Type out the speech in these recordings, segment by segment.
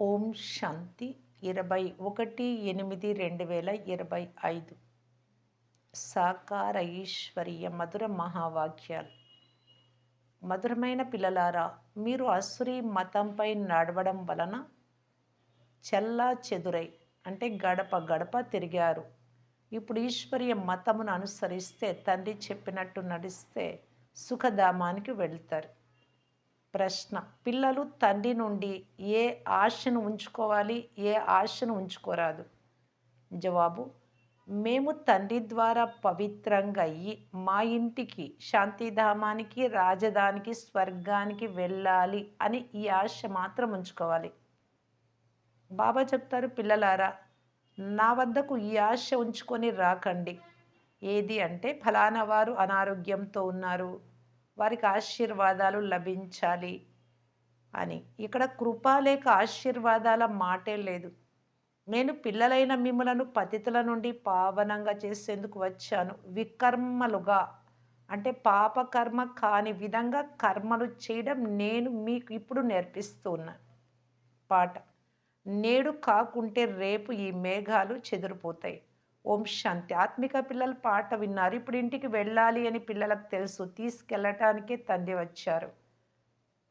ఓం శాంతి. ఇరవై ఒకటి ఎనిమిది రెండు వేల ఇరవై ఐదు. సాకార ఈశ్వరీయ మధుర మహావాక్యాలు. మధురమైన పిల్లలారా మీరు అసురి మతంపై నడవడం వలన చెల్లా చెదురై అంటే గడప గడప తిరిగారు. ఇప్పుడు ఈశ్వరీయ మతమును అనుసరిస్తే తండ్రి చెప్పినట్టు నడిస్తే సుఖధామానికి వెళ్తారు. ప్రశ్న. పిల్లలు తండ్రి నుండి ఏ ఆశను ఉంచుకోవాలి? ఏ ఆశను ఉంచుకోరాదు? జవాబు మేము తండ్రి ద్వారా పవిత్రంగా అయ్యి మా ఇంటికి శాంతిధామానికి రాజధానికి స్వర్గానికి వెళ్ళాలి అని ఈ ఆశ మాత్రం ఉంచుకోవాలి. బాబా చెప్తారు పిల్లలారా నా వద్దకు ఈ ఆశ ఉంచుకొని రాకండి. ఏది అంటే ఫలానా వారు అనారోగ్యంతో ఉన్నారు. వారికి ఆశీర్వాదాలు లభించాలి అని. ఇక్కడ కృప లేక ఆశీర్వాదాల మాటే లేదు. నేను పిల్లలైన మిమ్మలను పతితుల నుండి పావనంగా చేసేందుకు వచ్చాను. వికర్మలుగా అంటే పాపకర్మ కాని విధంగా కర్మలు చేయడం నేను మీకు ఇప్పుడు నేర్పిస్తున్నా పాట. నేడు కాకుంటే రేపు ఈ మేఘాలు చెదిరిపోతాయి. ఓం శాంతి. ఆత్మిక పిల్లలు పాట విన్నారు. ఇప్పుడు ఇంటికి వెళ్ళాలి అని పిల్లలకు తెలుసు. తీసుకెళ్ళటానికే తండ్రి వచ్చారు.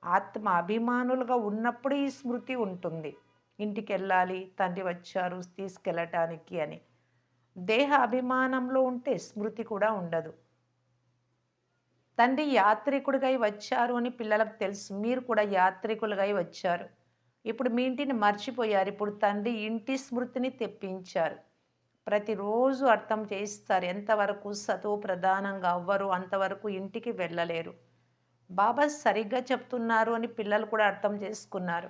ఆత్మ అభిమానులుగా ఉన్నప్పుడు ఈ స్మృతి ఉంటుంది. ఇంటికి వెళ్ళాలి తండ్రి వచ్చారు తీసుకెళ్ళటానికి అని. దేహ అభిమానంలో ఉంటే స్మృతి కూడా ఉండదు. తండ్రి యాత్రికుడిగా వచ్చారు అని పిల్లలకు తెలుసు. మీరు కూడా యాత్రికులుగా వచ్చారు. ఇప్పుడు మీ ఇంటిని మర్చిపోయారు. ఇప్పుడు తండ్రి ఇంటి స్మృతిని తెప్పించారు. ప్రతిరోజు అర్థం చేయిస్తారు. ఎంతవరకు సతో ప్రధానంగా అవ్వరు అంతవరకు ఇంటికి వెళ్ళలేరు. బాబా సరిగ్గా చెప్తున్నారు అని పిల్లలు కూడా అర్థం చేసుకున్నారు.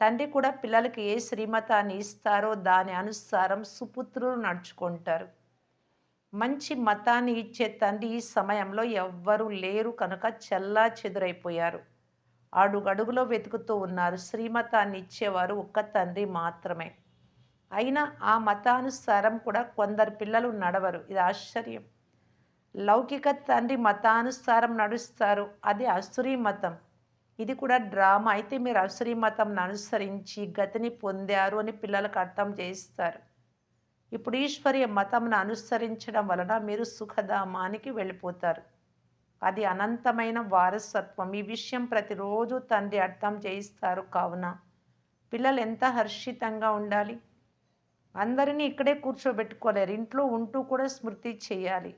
తండ్రి కూడా పిల్లలకి ఏ శ్రీమతాన్ని ఇస్తారో దాని అనుసారం సుపుత్రులు నడుచుకుంటారు. మంచి మతాన్ని ఇచ్చే తండ్రి ఈ సమయంలో ఎవ్వరూ లేరు కనుక చల్లా చెదురైపోయారు. అడుగడుగులో వెతుకుతూ ఉన్నారు. శ్రీమతాన్ని ఇచ్చేవారు ఒక్క తండ్రి మాత్రమే. అయినా ఆ మతానుసారం కూడా కొందరు పిల్లలు నడవరు. ఇది ఆశ్చర్యం. లౌకిక తండ్రి మతానుసారం నడుస్తారు. అది అసురీ మతం. ఇది కూడా డ్రామా. అయితే మీరు అసురీ మతం అనుసరించి గతిని పొందారు అని పిల్లలకు అర్థం చేయిస్తారు. ఇప్పుడు ఈశ్వర్య మతంను అనుసరించడం వలన మీరు సుఖధామానికి వెళ్ళిపోతారు. అది అనంతమైన వారసత్వం. ఈ విషయం ప్రతిరోజు తండ్రి అర్థం చేయిస్తారు. కావున పిల్లలు ఎంత హర్షితంగా ఉండాలి? అందరినీ ఇక్కడే కూర్చోబెట్టుకోలేరు. ఇంట్లో ఉంటూ కూడా స్మృతి చేయాలి.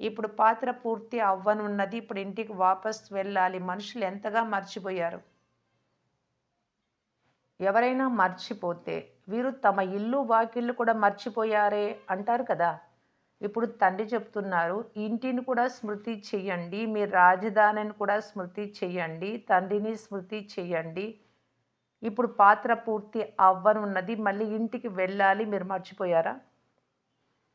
ఇప్పుడు పాత్ర పూర్తి అవ్వనున్నది. ఇప్పుడు ఇంటికి వాపస్ వెళ్ళాలి. మనుషులు ఎంతగా మర్చిపోయారు? ఎవరైనా మర్చిపోతే వీరు తమ ఇల్లు వాకిళ్ళు కూడా మర్చిపోయారే అంటారు కదా. ఇప్పుడు తండ్రి చెప్తున్నారు ఇంటిని కూడా స్మృతి చెయ్యండి. మీ రాజధానిని కూడా స్మృతి చెయ్యండి. తండ్రిని స్మృతి చెయ్యండి. ఇప్పుడు పాత్ర పూర్తి అవ్వనున్నది మళ్ళీ ఇంటికి వెళ్ళాలి మీరు మర్చిపోయారా?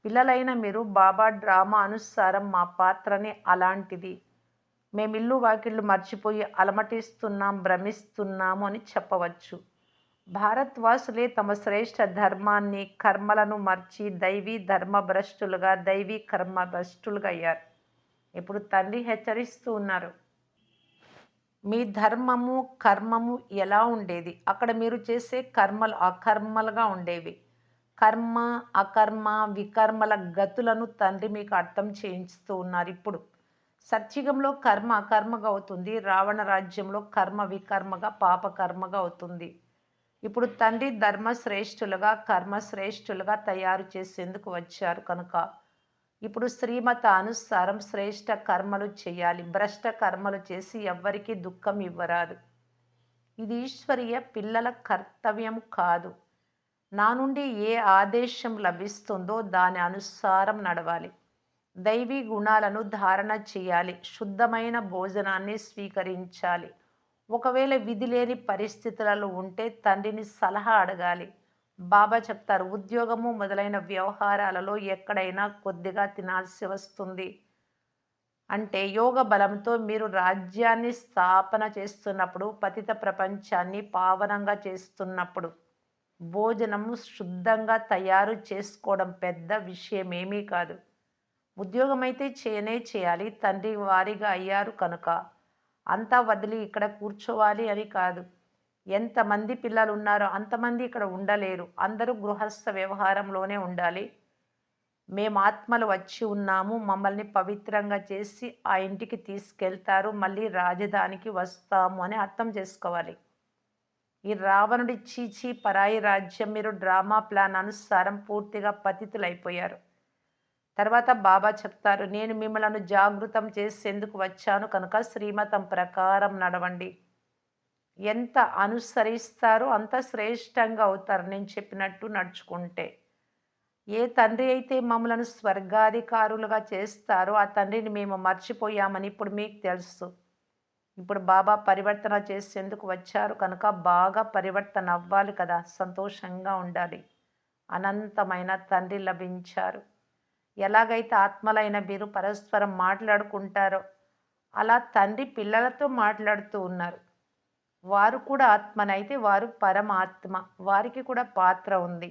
పిల్లలైన మీరు బాబా డ్రామా అనుసారం మా పాత్రని అలాంటిది. మేము ఇల్లు వాకిళ్ళు మర్చిపోయి అలమటిస్తున్నాం భ్రమిస్తున్నాము అని చెప్పవచ్చు. భారత్వాసులే తమ శ్రేష్ఠ ధర్మాన్ని కర్మలను మర్చి దైవీ ధర్మ భ్రష్టులుగా దైవీ కర్మ భ్రష్టులుగా అయ్యారు. ఇప్పుడు తండ్రి హెచ్చరిస్తూ ఉన్నారు. మీ ధర్మము కర్మము ఎలా ఉండేది? అక్కడ మీరు చేసే కర్మలు అకర్మలుగా ఉండేవి. కర్మ అకర్మ వికర్మల గతులను తండ్రి మీకు అర్థం చేయిస్తూ ఉన్నారు ఇప్పుడు. సత్యుగంలో కర్మ అకర్మగా అవుతుంది. రావణ రాజ్యంలో కర్మ వికర్మగా పాపకర్మగా అవుతుంది. ఇప్పుడు తండ్రి ధర్మశ్రేష్ఠులుగా కర్మశ్రేష్ఠులుగా తయారు చేసేందుకు వచ్చారు కనుక. ఇప్పుడు శ్రీమత అనుసారం శ్రేష్ట కర్మలు చేయాలి. భ్రష్ట కర్మలు చేసి ఎవ్వరికీ దుఃఖం ఇవ్వరాదు. ఇది ఈశ్వరీయ పిల్లల కర్తవ్యం కాదు. నా నుండి ఏ ఆదేశం లభిస్తుందో దాని అనుసారం నడవాలి. దైవీ గుణాలను ధారణ చేయాలి. శుద్ధమైన భోజనాన్ని స్వీకరించాలి. ఒకవేళ విధి లేని పరిస్థితులలో ఉంటే తండ్రిని సలహా అడగాలి. బాబా చెప్తారు ఉద్యోగము మొదలైన వ్యవహారాలలో ఎక్కడైనా కొద్దిగా తినాల్సి వస్తుంది. అంటే యోగ బలంతో మీరు రాజ్యాన్ని స్థాపన చేస్తున్నప్పుడు పతిత ప్రపంచాన్ని పావనంగా చేస్తున్నప్పుడు భోజనము శుద్ధంగా తయారు చేసుకోవడం పెద్ద విషయం ఏమీ కాదు. ఉద్యోగం అయితే చేయనే చేయాలి తండ్రి వారిగా అయ్యారు కనుక. అంతా వదిలి ఇక్కడ కూర్చోవాలి అని కాదు. ఎంతమంది పిల్లలు ఉన్నారో అంతమంది ఇక్కడ ఉండలేరు. అందరూ గృహస్థ వ్యవహారంలోనే ఉండాలి. మేము ఆత్మలు వచ్చి ఉన్నాము. మమ్మల్ని పవిత్రంగా చేసి ఆ ఇంటికి తీసుకెళ్తారు. మళ్ళీ రాజధానికి వస్తాము అని అర్థం చేసుకోవాలి. ఈ రావణుడి చీచి పరాయి రాజ్యం మీరు డ్రామా ప్లాన్ అనుసారం పూర్తిగా పతితులైపోయారు. తర్వాత బాబా చెప్తారు నేను మిమ్మల్ని జాగృతం చేసేందుకు వచ్చాను కనుక శ్రీమతం ప్రకారం నడవండి. ఎంత అనుసరిస్తారో అంత శ్రేష్టంగా అవుతారు నేను చెప్పినట్టు నడుచుకుంటే. ఏ తండ్రి అయితే మమ్మలను స్వర్గాధికారులుగా చేస్తారో ఆ తండ్రిని మేము మర్చిపోయామని ఇప్పుడు మీకు తెలుసు. ఇప్పుడు బాబా పరివర్తన చేసేందుకు వచ్చారు కనుక బాగా పరివర్తన అవ్వాలి కదా సంతోషంగా ఉండాలి. అనంతమైన తండ్రి లభించారు. ఎలాగైతే ఆత్మలైన మీరు పరస్పరం మాట్లాడుకుంటారో అలా తండ్రి పిల్లలతో మాట్లాడుతూ ఉన్నారు. వారు కూడా ఆత్మనైతే వారు పరమాత్మ. వారికి కూడా పాత్ర ఉంది.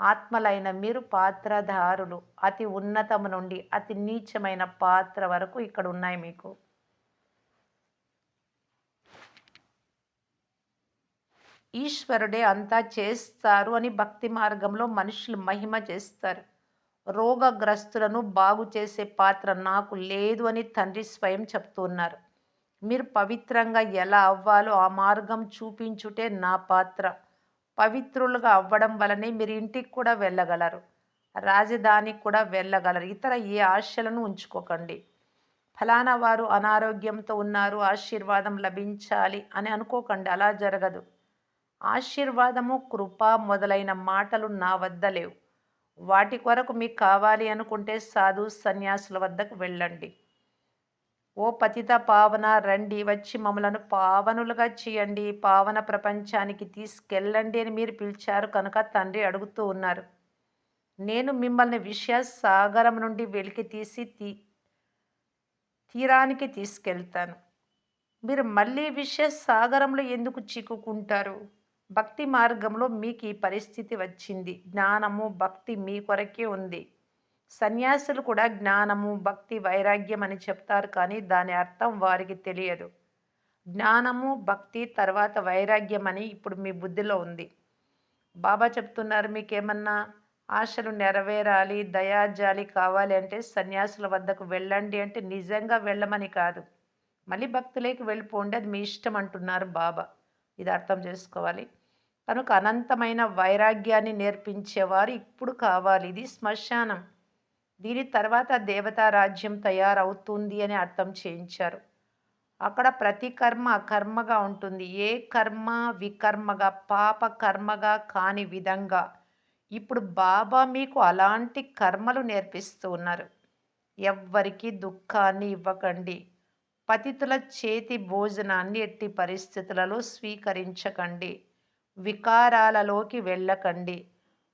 ఆత్మలైన మీరు పాత్రధారులు. అతి ఉన్నతము నుండి అతి నీచమైన పాత్ర వరకు ఇక్కడ ఉన్నాయి మీకు. ఈశ్వరుడే అంతా చేస్తారు అని భక్తి మార్గంలో మనుషులు మహిమ చేస్తారు. రోగగ్రస్తులను బాగు చేసే పాత్ర నాకు లేదు అని తండ్రి స్వయం చెప్తున్నారు మీరు పవిత్రంగా ఎలా అవ్వాలో ఆ మార్గం చూపించుటే నా పాత్ర. పవిత్రులుగా అవ్వడం వలనే మీరు ఇంటికి కూడా వెళ్ళగలరు. రాజధానికి కూడా వెళ్ళగలరు. ఇతర ఏ ఆశలను ఉంచుకోకండి. ఫలానా వారు అనారోగ్యంతో ఉన్నారు. ఆశీర్వాదం లభించాలి అని అనుకోకండి. అలా జరగదు. ఆశీర్వాదము కృప మొదలైన మాటలు నా వద్ద లేవు. వాటి కొరకు మీకు కావాలి అనుకుంటే సాధు సన్యాసుల వద్దకు వెళ్ళండి. ఓ పతిత పావన రండి వచ్చి మమ్మలను పావనులుగా చేయండి. పావన ప్రపంచానికి తీసుకెళ్ళండి అని మీరు పిలిచారు కనుక తండ్రి అడుగుతూ ఉన్నారు. నేను మిమ్మల్ని విషయ సాగరం నుండి వెలికి తీసి తీ తీరానికి తీసుకెళ్తాను. మీరు మళ్ళీ విషయ సాగరంలో ఎందుకు చిక్కుకుంటారు? భక్తి మార్గంలో మీకు ఈ పరిస్థితి వచ్చింది. జ్ఞానము భక్తి మీ కొరకే ఉంది. సన్యాసులు కూడా జ్ఞానము భక్తి వైరాగ్యం అని చెప్తారు కానీ దాని అర్థం వారికి తెలియదు. జ్ఞానము భక్తి తర్వాత వైరాగ్యం అని ఇప్పుడు మీ బుద్ధిలో ఉంది. బాబా చెప్తున్నారు మీకేమన్నా ఆశలు నెరవేరాలి దయాజాలి కావాలి అంటే సన్యాసుల వద్దకు వెళ్ళండి అంటే నిజంగా వెళ్ళమని కాదు. మళ్ళీ భక్తులకి వెళ్ళిపోండి అది మీ ఇష్టం అంటున్నారు బాబా. ఇది అర్థం చేసుకోవాలి. కనుక అనంతమైన వైరాగ్యాన్ని నేర్పించేవారు ఇప్పుడు కావాలి. ఇది శ్మశానం. దీని తర్వాత దేవతారాజ్యం తయారవుతుంది అని అర్థం చేయించారు. అక్కడ ప్రతి కర్మ కర్మగా ఉంటుంది. ఏ కర్మ వికర్మగా పాప కర్మగా కాని విధంగా ఇప్పుడు బాబా మీకు అలాంటి కర్మలు నేర్పిస్తూ ఉన్నారు. ఎవ్వరికి దుఃఖాన్ని ఇవ్వకండి. పతితుల చేతి భోజనాన్ని ఎట్టి పరిస్థితులలో స్వీకరించకండి. వికారాలలోకి వెళ్ళకండి.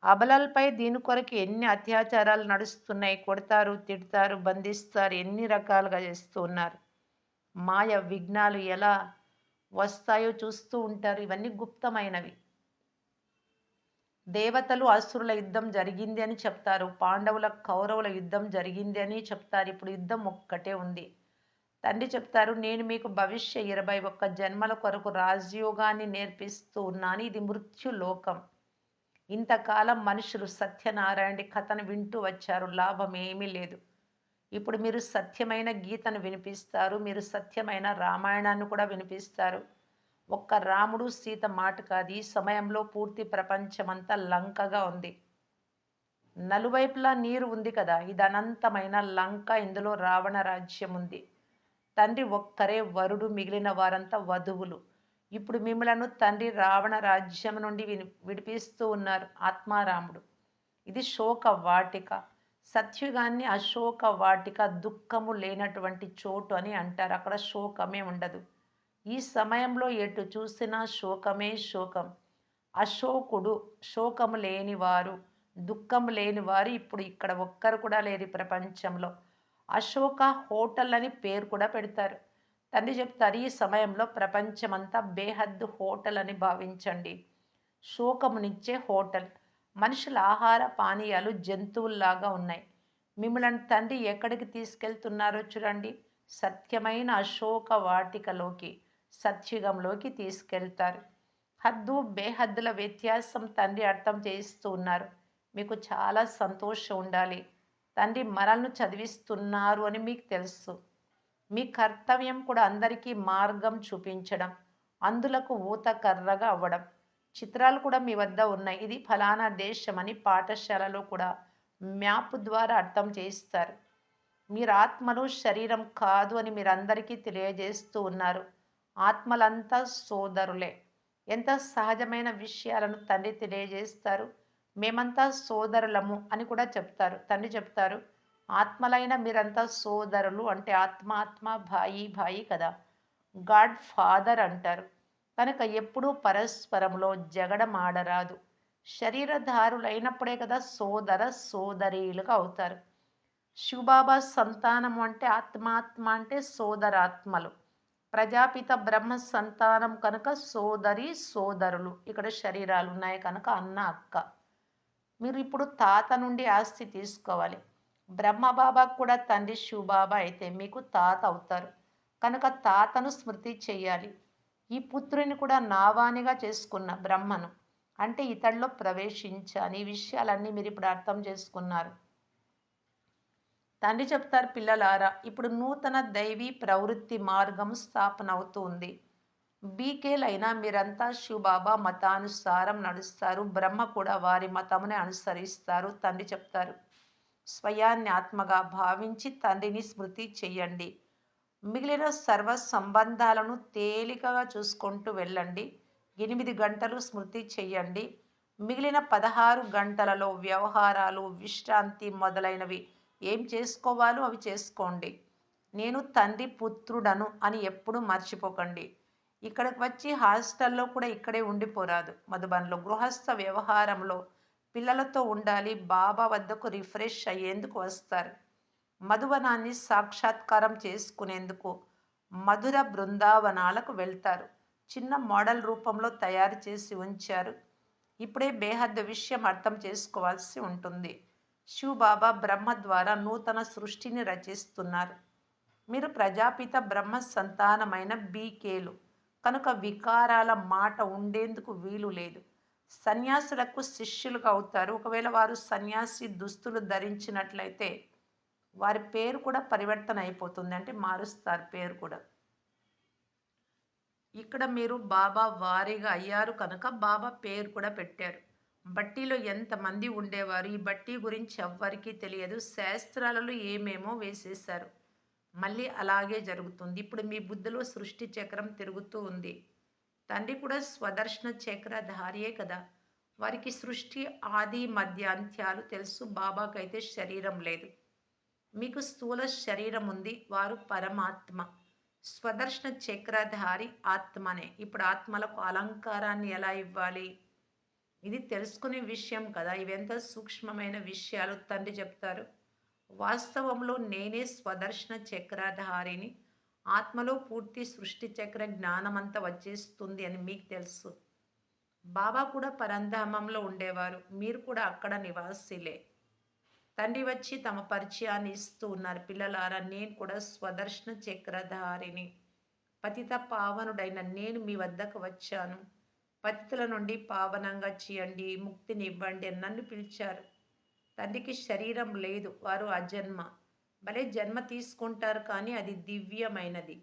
అబలలపై దీని కొరకు ఎన్ని అత్యాచారాలు నడుస్తున్నాయి కొడతారు తిడతారు బంధిస్తారు ఎన్ని రకాలుగా చేస్తూ ఉన్నారు. మాయ విఘ్నాలు ఎలా వస్తాయో చూస్తూ ఉంటారు. ఇవన్నీ గుప్తమైనవి. దేవతలు అసురుల యుద్ధం జరిగింది అని చెప్తారు. పాండవుల కౌరవుల యుద్ధం జరిగింది అని చెప్తారు. ఇప్పుడు యుద్ధం ఒక్కటే ఉంది. తండ్రి చెప్తారు నేను మీకు భవిష్య ఇరవై ఒక్క జన్మల కొరకు రాజయోగాన్ని నేర్పిస్తూ ఉన్నాను. ఇది మృత్యులోకం. ఇంతకాలం మనుషులు సత్యనారాయణ కథను వింటూ వచ్చారు. లాభం ఏమీ లేదు. ఇప్పుడు మీరు సత్యమైన గీతను వినిపిస్తారు. మీరు సత్యమైన రామాయణాన్ని కూడా వినిపిస్తారు. ఒక్క రాముడు సీత మాట కాదు. ఈ సమయంలో పూర్తి ప్రపంచమంతా లంకగా ఉంది. నలువైపులా నీరు ఉంది కదా. ఇది అనంతమైన లంక. ఇందులో రావణ రాజ్యం ఉంది. తండ్రి ఒక్కరే వరుడు మిగిలిన వారంతా వధువులు. ఇప్పుడు మిమ్మలను తండ్రి రావణ రాజ్యం నుండి విడిపిస్తూ ఉన్నారు ఆత్మారాముడు. ఇది శోక వాటిక. సత్యుగాన్ని అశోక వాటిక దుఃఖము లేనటువంటి చోటు అని అంటారు. అక్కడ శోకమే ఉండదు. ఈ సమయంలో ఎటు చూసినా శోకమే శోకం. అశోకుడు శోకము లేనివారు దుఃఖము లేనివారు ఇప్పుడు ఇక్కడ ఒక్కరు కూడా లేరు ప్రపంచంలో. అశోక హోటల్ అని పేరు కూడా పెడతారు. తండ్రి చెప్తారు ఈ సమయంలో ప్రపంచమంతా బేహద్దు హోటల్ అని భావించండి. శోకమునిచ్చే హోటల్. మనుషుల ఆహార పానీయాలు జంతువుల్లాగా ఉన్నాయి. మిమ్మల్ని తండ్రి ఎక్కడికి తీసుకెళ్తున్నారో చూడండి. సత్యమైన అశోక వాటికలోకి సత్యుగంలోకి తీసుకెళ్తారు. హద్దు బేహద్దుల వ్యత్యాసం తండ్రి అర్థం చేస్తూ ఉన్నారు. మీకు చాలా సంతోషం ఉండాలి. తండ్రి మనల్ని చదివిస్తున్నారు అని మీకు తెలుసు. మీ కర్తవ్యం కూడా అందరికీ మార్గం చూపించడం అందులకు ఊత కర్రగా అవ్వడం. చిత్రాలు కూడా మీ వద్ద ఉన్నాయి. ఇది ఫలానా దేశం అని పాఠశాలలో కూడా మ్యాప్ ద్వారా అర్థం చేస్తారు మీరు ఆత్మలు శరీరం కాదు అని మీరు అందరికీ తెలియజేస్తూ ఉన్నారు. ఆత్మలంతా సోదరులే. ఎంత సహజమైన విషయాలను తండ్రి తెలియజేస్తారు. మేమంతా సోదరులము అని కూడా చెప్తారు. తండ్రి చెప్తారు ఆత్మలైన మీరంతా సోదరులు అంటే ఆత్మ ఆత్మ భాయి భాయి కదా. గాడ్ ఫాదర్ అంటారు. కనుక ఎప్పుడూ పరస్పరంలో జగడం ఆడరాదు శరీరధారులైనప్పుడే కదా సోదర సోదరీలుగా అవుతారు. శివబాబా సంతానం అంటే ఆత్మాత్మ అంటే సోదరాత్మలు. ప్రజాపిత బ్రహ్మ సంతానం కనుక సోదరి సోదరులు. ఇక్కడ శరీరాలు ఉన్నాయి కనుక అన్న అక్క. మీరు ఇప్పుడు తాత నుండి ఆస్తి తీసుకోవాలి. బ్రహ్మబాబా కూడా తండ్రి శివబాబా అయితే మీకు తాత అవుతారు. కనుక తాతను స్మృతి చేయాలి. ఈ పుత్రుని కూడా నావానిగా చేసుకున్న బ్రహ్మను అంటే ఇతడిలో ప్రవేశించని ఈ విషయాలన్నీ మీరు ఇప్పుడు అర్థం చేసుకున్నారు. తండ్రి చెప్తారు పిల్లలారా ఇప్పుడు నూతన దైవీ ప్రవృత్తి మార్గం స్థాపన అవుతుంది బీకేలైనా మీరంతా శివబాబా మతానుసారం నడుస్తారు. బ్రహ్మ కూడా వారి మతమునే అనుసరిస్తారు. తండ్రి చెప్తారు. స్వయాన్ని ఆత్మగా భావించి తండ్రిని స్మృతి చెయ్యండి మిగిలిన సర్వ సంబంధాలను తేలికగా చూసుకుంటూ వెళ్ళండి. ఎనిమిది గంటలు స్మృతి చెయ్యండి మిగిలిన పదహారు గంటలలో వ్యవహారాలు విశ్రాంతి మొదలైనవి ఏం చేసుకోవాలో అవి చేసుకోండి. నేను తండ్రి పుత్రుడను అని ఎప్పుడు మర్చిపోకండి. ఇక్కడికి వచ్చి హాస్టల్లో కూడా ఇక్కడే ఉండిపోరాదు. మధుబన్లో గృహస్థ వ్యవహారంలో పిల్లలతో ఉండాలి బాబా వద్దకు రిఫ్రెష్ అయ్యేందుకు వస్తారు. మధువనాన్ని సాక్షాత్కారం చేసుకునేందుకు మధుర బృందావనాలకు వెళ్తారు. చిన్న మోడల్ రూపంలో తయారు చేసి ఉంచారు. ఇప్పుడే బేహద్ద విషయం అర్థం చేసుకోవాల్సి ఉంటుంది. శివబాబా బ్రహ్మ ద్వారా నూతన సృష్టిని రచిస్తున్నారు. మీరు ప్రజాపిత బ్రహ్మ సంతానమైన బీకేలు. కనుక వికారాల మాట ఉండేందుకు వీలు లేదు. సన్యాసులకు శిష్యులుగా అవుతారు. ఒకవేళ వారు సన్యాసి దుస్తులు ధరించినట్లయితే వారి పేరు కూడా పరివర్తన అయిపోతుంది. అంటే మారుస్తారు పేరు కూడా. ఇక్కడ మీరు బాబా వారిగా అయ్యారు కనుక బాబా పేరు కూడా పెట్టారు. బట్టీలో ఎంతమంది ఉండేవారు? ఈ బట్టీ గురించి ఎవ్వరికీ తెలియదు. శాస్త్రాలలో ఏమేమో వేసేశారు. మళ్ళీ అలాగే జరుగుతుంది. ఇప్పుడు మీ బుద్ధిలో సృష్టి చక్రం తిరుగుతూ ఉంది. తండ్రి కూడా స్వదర్శన చక్రధారియే కదా. వారికి సృష్టి ఆది మధ్య అంత్యాలు తెలుసు. బాబాకైతే శరీరం లేదు. మీకు స్థూల శరీరం ఉంది. వారు పరమాత్మ. స్వదర్శన చక్రధారి ఆత్మనే. ఇప్పుడు ఆత్మలకు అలంకారాన్ని ఎలా ఇవ్వాలి? ఇది తెలుసుకునే విషయం కదా. ఇవెంత సూక్ష్మమైన విషయాలు తండ్రి చెప్తారు. వాస్తవంలో నేనే స్వదర్శన చక్రధారిని. ఆత్మలో పూర్తి సృష్టి చక్ర జ్ఞానమంతా వచ్చేస్తుంది అని మీకు తెలుసు. బాబా కూడా పరంధామంలో ఉండేవారు. మీరు కూడా అక్కడ నివాసిలే. తండ్రి వచ్చి తమ పరిచయాన్ని ఇస్తూ ఉన్నారు. పిల్లలారా నేను కూడా స్వదర్శన చక్రధారిని. పతిత పావనుడైన నేను మీ వద్దకు వచ్చాను. పతితుల నుండి పావనంగా చేయండి ముక్తిని ఇవ్వండి అని నన్ను పిలిచారు. తండ్రికి శరీరం లేదు. వారు అజన్మ. భలే జన్మ తీసుకుంటారు కానీ అది దివ్యమైనది.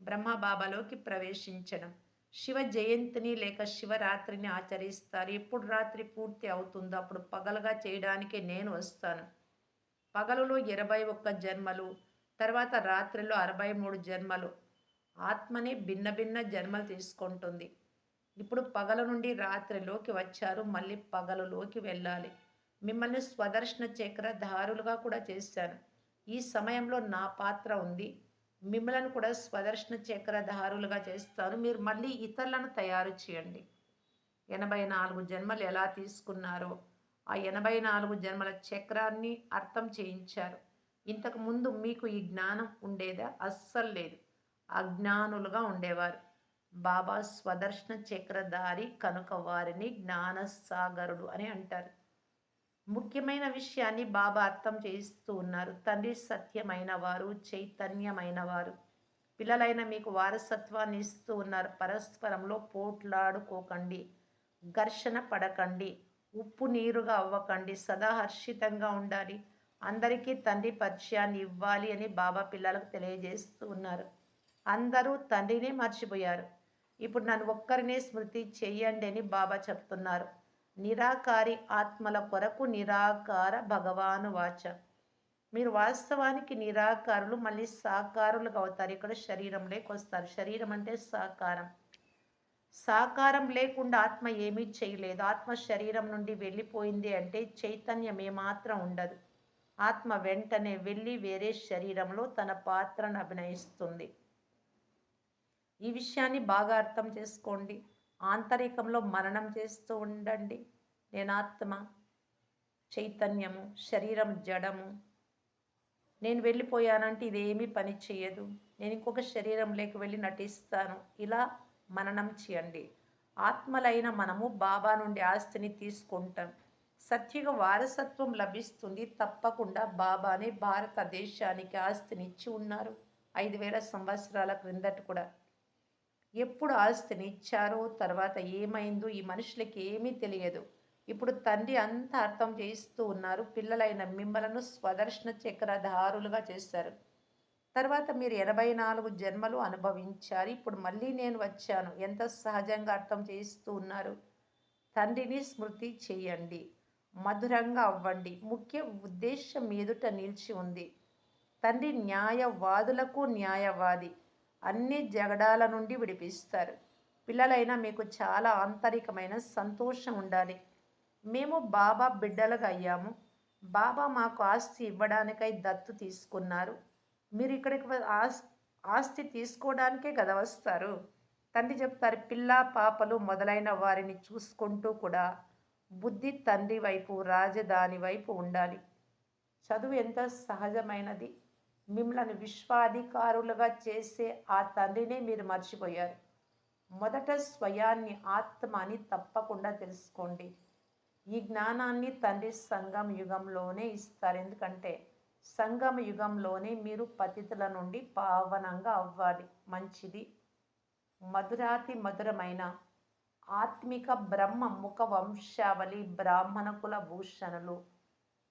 బ్రహ్మబాబాలోకి ప్రవేశించడం. శివ జయంతిని లేక శివరాత్రిని ఆచరిస్తారు. ఎప్పుడు రాత్రి పూర్తి అవుతుందో అప్పుడు పగలుగా చేయడానికే నేను వస్తాను. పగలులో ఇరవై ఒక్క జన్మలు తర్వాత రాత్రిలో అరవై మూడు జన్మలు. ఆత్మని భిన్న భిన్న జన్మలు తీసుకుంటుంది. ఇప్పుడు పగల నుండి రాత్రిలోకి వచ్చారు. మళ్ళీ పగలులోకి వెళ్ళాలి. మిమ్మల్ని స్వదర్శన చక్రధారులుగా కూడా చేశాను. ఈ సమయంలో నా పాత్ర ఉంది. మిమ్మల్ని కూడా స్వదర్శన చక్రధారులుగా చేస్తాను. మీరు మళ్ళీ ఇతరులను తయారు చేయండి. ఎనభై నాలుగు జన్మలు ఎలా తీసుకున్నారో ఆ ఎనభై నాలుగు జన్మల చక్రాన్ని అర్థం చేయించారు. ఇంతకు ముందు మీకు ఈ జ్ఞానం ఉండేదా అస్సలు లేదు. అజ్ఞానులుగా ఉండేవారు. బాబా స్వదర్శన చక్రధారి కనుక వారిని జ్ఞానసాగరుడు అని అంటారు. ముఖ్యమైన విషయాన్ని బాబా అర్థం చేయిస్తూ ఉన్నారు. తండ్రి సత్యమైన వారు చైతన్యమైన వారు పిల్లలైన మీకు వారసత్వాన్ని ఇస్తూ ఉన్నారు. పరస్పరంలో పోట్లాడుకోకండి ఘర్షణ పడకండి ఉప్పు నీరుగా అవ్వకండి సదా హర్షితంగా ఉండాలి. అందరికీ తండ్రి పరిచయాన్ని ఇవ్వాలి అని బాబా పిల్లలకు తెలియజేస్తూ ఉన్నారు. అందరూ తండ్రినే మర్చిపోయారు. ఇప్పుడు నన్ను ఒక్కరినే స్మృతి చెయ్యండి అని బాబా చెప్తున్నారు. నిరాకారి ఆత్మల కొరకు నిరాకార భగవాను వాచ. మీరు వాస్తవానికి నిరాకారులు మళ్ళీ సాకారులుగా అవుతారు. ఇక్కడ శరీరంలోకి వస్తారు శరీరం అంటే సాకారం. సాకారం లేకుండా ఆత్మ ఏమీ చేయలేదు. ఆత్మ శరీరం నుండి వెళ్ళిపోయింది అంటే చైతన్యం ఏమాత్రం ఉండదు. ఆత్మ వెంటనే వెళ్ళి వేరే శరీరంలో తన పాత్రను అభినయిస్తుంది. ఈ విషయాన్ని బాగా అర్థం చేసుకోండి. ఆంతరికంలో మరణం చేస్తూ ఉండండి. నేను ఆత్మ చైతన్యము శరీరం జడము. నేను వెళ్ళిపోయానంటే ఇదేమీ పని చేయదు. నేను ఇంకొక శరీరంలోకి వెళ్ళి నటిస్తాను. ఇలా మననం చేయండి. ఆత్మలైన మనము బాబా నుండి ఆస్తిని తీసుకుంటాం. సత్యుగ వారసత్వం లభిస్తుంది. తప్పకుండా బాబానే భారతదేశానికి ఆస్తినిచ్చి ఉన్నారు. ఐదు వేల సంవత్సరాల క్రిందట కూడా. ఎప్పుడు ఆస్తిని ఇచ్చారో తర్వాత ఏమైందో ఈ మనుషులకి ఏమీ తెలియదు. ఇప్పుడు తండ్రి అంత అర్థం చేయిస్తూ ఉన్నారు. పిల్లలైన మిమ్మలను స్వదర్శన చక్రధారులుగా చేశారు తర్వాత మీరు ఎనభై నాలుగు జన్మలు అనుభవించారు. ఇప్పుడు మళ్ళీ నేను వచ్చాను. ఎంత సహజంగా అర్థం చేయిస్తూ ఉన్నారు. తండ్రిని స్మృతి చేయండి. మధురంగా అవ్వండి. ముఖ్య ఉద్దేశం ఎదుట నిలిచి ఉంది. తండ్రి న్యాయవాదులకు న్యాయవాది. అన్ని జగడాల నుండి విడిపిస్తారు. పిల్లలైనా మీకు చాలా ఆంతరికమైన సంతోషం ఉండాలి. మేము బాబా బిడ్డలుగా అయ్యాము. బాబా మాకు ఆస్తి ఇవ్వడానికై దత్తు తీసుకున్నారు. మీరు ఇక్కడికి ఆస్తి తీసుకోవడానికే కదా వస్తారు. తండ్రి చెప్తారు పిల్ల పాపలు మొదలైన వారిని చూసుకుంటూ కూడా బుద్ధి తండ్రి వైపు రాజధాని వైపు ఉండాలి. చదువు ఎంత సహజమైనది. మిమ్మల్ని విశ్వాధికారులుగా చేసే ఆ తండ్రినే మీరు మర్చిపోయారు. మొదట స్వయాన్ని ఆత్మ అని తప్పకుండా తెలుసుకోండి. ఈ జ్ఞానాన్ని తండ్రి సంగమ యుగంలోనే ఇస్తారు. ఎందుకంటే సంగమ యుగంలోనే మీరు పతితుల నుండి పావనంగా అవ్వాలి. మంచిది. మధురాతి మధురమైన ఆత్మిక బ్రహ్మ ముఖ వంశావళి బ్రాహ్మణ కుల భూషణులు.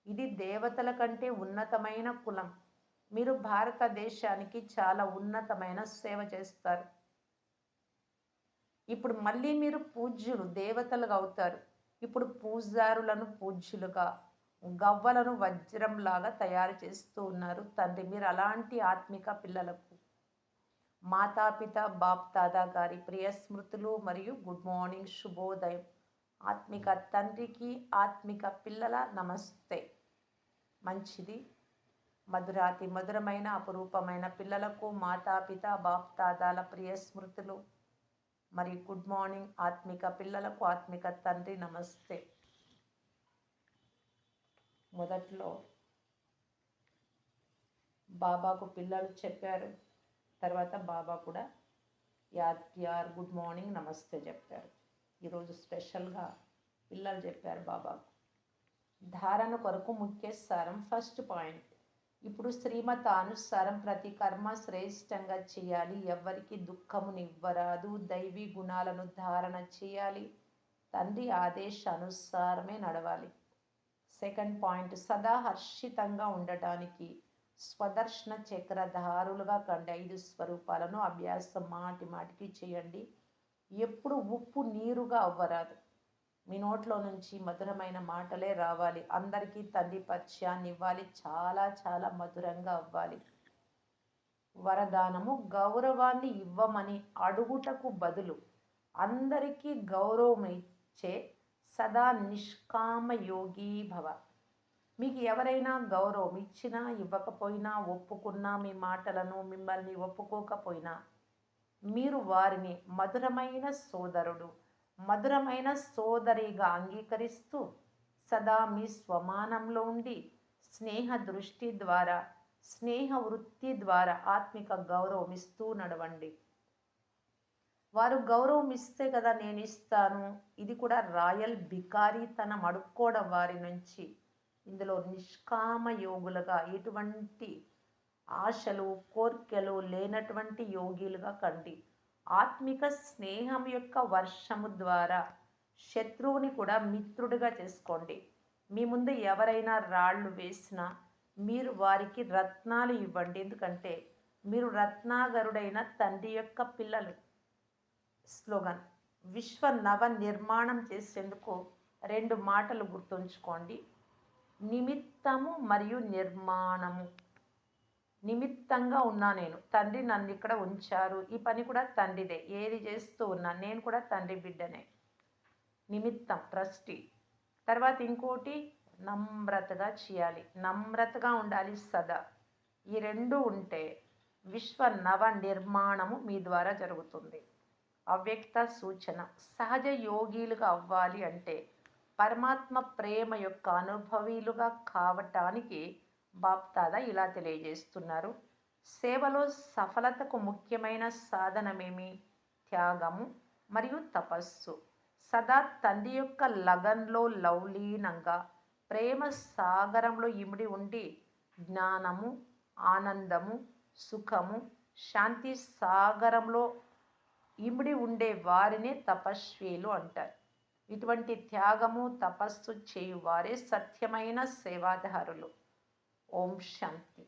ఇది దేవతల కంటే ఉన్నతమైన కులం. మీరు భారతదేశానికి చాలా ఉన్నతమైన సేవ చేస్తారు. ఇప్పుడు మళ్ళీ మీరు పూజ్యులు దేవతలుగా అవుతారు. ఇప్పుడు పూజారులను పూజ్యులుగా గవ్వలను వజ్రంలాగా తయారు చేస్తూ ఉన్నారు తండ్రి. మీరు అలాంటి ఆత్మిక పిల్లలకు మాతాపిత బాప్ దాదా గారి ప్రియ స్మృతులు మరియు గుడ్ మార్నింగ్ శుభోదయం. ఆత్మిక తండ్రికి ఆత్మిక పిల్లల నమస్తే. మంచిది. మధురాతి మధురమైన అపురూపమైన పిల్లలకు మాతాపిత బాప్తాదాల ప్రియ స్మృతులు. మరియు గుడ్ మార్నింగ్ ఆత్మిక పిల్లలకు ఆత్మిక తండ్రి నమస్తే. మొదట్లో బాబాకు పిల్లలు చెప్పారు తర్వాత బాబా కూడా యార్ గుడ్ మార్నింగ్ నమస్తే చెప్పారు. ఈరోజు స్పెషల్గా పిల్లలు చెప్పారు బాబాకు. ధారణ కొరకు ముఖ్య సారం ఫస్ట్ పాయింట్. ఇప్పుడు శ్రీమత అనుసారం ప్రతి కర్మ శ్రేష్టంగా చేయాలి. ఎవరికి దుఃఖమునివ్వరాదు. దైవీ గుణాలను ధారణ చేయాలి. తండ్రి ఆదేశానుసారమే నడవాలి. సెకండ్ పాయింట్ సదా హర్షితంగా ఉండటానికి స్వదర్శన చక్రధారులుగా కండి. ఐదు స్వరూపాలను అభ్యాసం మాటి మాటికి చేయండి. ఎప్పుడు ఉప్పు నీరుగా అవ్వరాదు. మీ నోట్లో నుంచి మధురమైన మాటలే రావాలి. అందరికీ తండ్రి పరిచయాన్ని ఇవ్వాలి. చాలా చాలా మధురంగా అవ్వాలి. వరదానము గౌరవాన్ని ఇవ్వమని అడుగుటకు బదులు అందరికీ గౌరవం ఇచ్చే సదా నిష్కామ యోగి భవ. మీకు ఎవరైనా గౌరవం ఇచ్చినా ఇవ్వకపోయినా ఒప్పుకున్నా మీ మాటలను మిమ్మల్ని ఒప్పుకోకపోయినా మీరు వారిని మధురమైన సోదరుడు మధురమైన సోదరిగా అంగీకరిస్తూ సదా మీ స్వమానంలో ఉండి స్నేహ దృష్టి ద్వారా స్నేహ వృత్తి ద్వారా ఆత్మిక గౌరవం ఇస్తూ నడవండి. వారు గౌరవం ఇస్తే కదా నేను ఇస్తాను. ఇది కూడా రాయల్ బికారీతనం అడుక్కోవడం వారి నుంచి. ఇందులో నిష్కామ యోగులుగా ఎటువంటి ఆశలు కోర్కెలు లేనటువంటి యోగిలుగా కండి. ఆత్మిక స్నేహం యొక్క వర్షము ద్వారా శత్రువుని కూడా మిత్రుడిగా చేసుకోండి. మీ ముందు ఎవరైనా రాళ్ళు వేసినా మీరు వారికి రత్నాలు ఇవ్వండి. ఎందుకంటే మీరు రత్నాగరుడైన తండ్రి యొక్క పిల్లలు. స్లోగన్. విశ్వ నవ నిర్మాణం చేసేందుకు రెండు మాటలు గుర్తుంచుకోండి. నిమిత్తము మరియు నిర్మాణము. నిమిత్తంగా ఉన్నా నేను. తండ్రి నన్ను ఇక్కడ ఉంచారు. ఈ పని కూడా తండ్రిదే. ఏది చేస్తూ ఉన్నా నేను కూడా తండ్రి బిడ్డనే. నిమిత్తం ట్రస్టీ. తర్వాత ఇంకోటి నమ్రతగా చేయాలి. నమ్రతగా ఉండాలి సదా. ఈ రెండు ఉంటే విశ్వ నవ నిర్మాణము మీ ద్వారా జరుగుతుంది. అవ్యక్త సూచన. సహజ యోగిలుగా అవ్వాలి అంటే పరమాత్మ ప్రేమ యొక్క అనుభవీలుగా కావటానికి బాప్తాద ఇలా తెలియజేస్తున్నారు. సేవలో సఫలతకు ముఖ్యమైన సాధనమేమి? త్యాగము మరియు తపస్సు. సదా తండ్రి యొక్క లగన్లో లౌలీనంగా ప్రేమ సాగరంలో ఇమిడి ఉండి జ్ఞానము ఆనందము సుఖము శాంతి సాగరంలో ఇమిడి ఉండే వారినే తపస్వీలు అంటారు. ఇటువంటి త్యాగము తపస్సు చేయువారే సత్యమైన సేవాధారులు. ఓం శాంతి